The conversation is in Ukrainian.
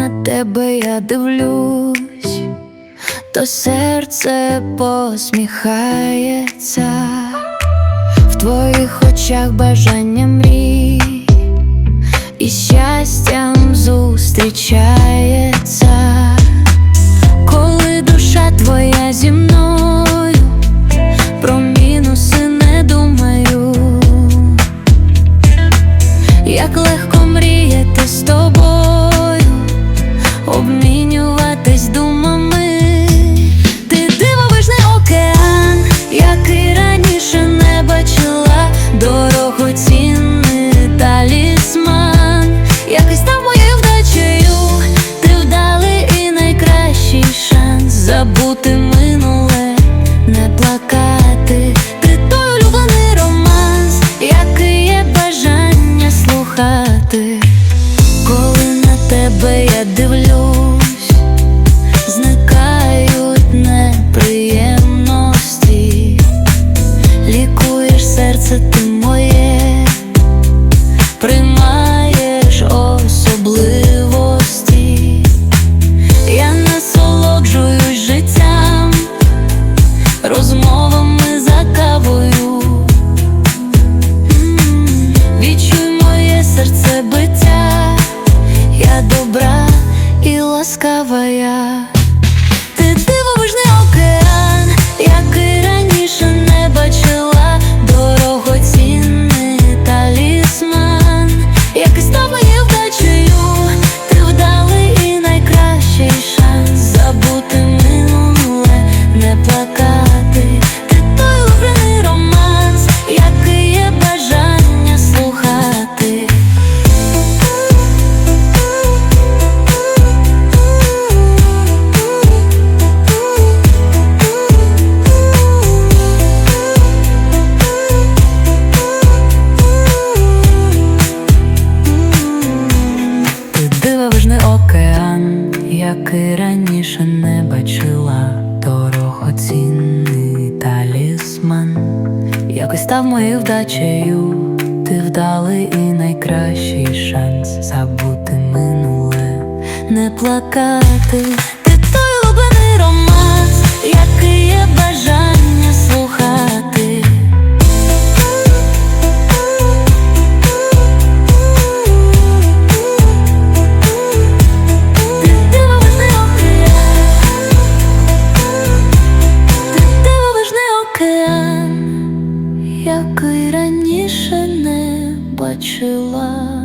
на тебе я дивлюсь, то серце посміхається, в твоїх очах бажання мрій дорогоцінний талісман, який став моєю вдачею, ти вдалий і найкращий шанс забути минуле, не плакати, ти той улюблений романс, який є бажання слухати, коли на тебе я дивлюсь, який раніше не бачила, дорогоцінний талісман, якось став моєю вдачею, ти вдалий і найкращий шанс забути минуле, не плакати. плачила.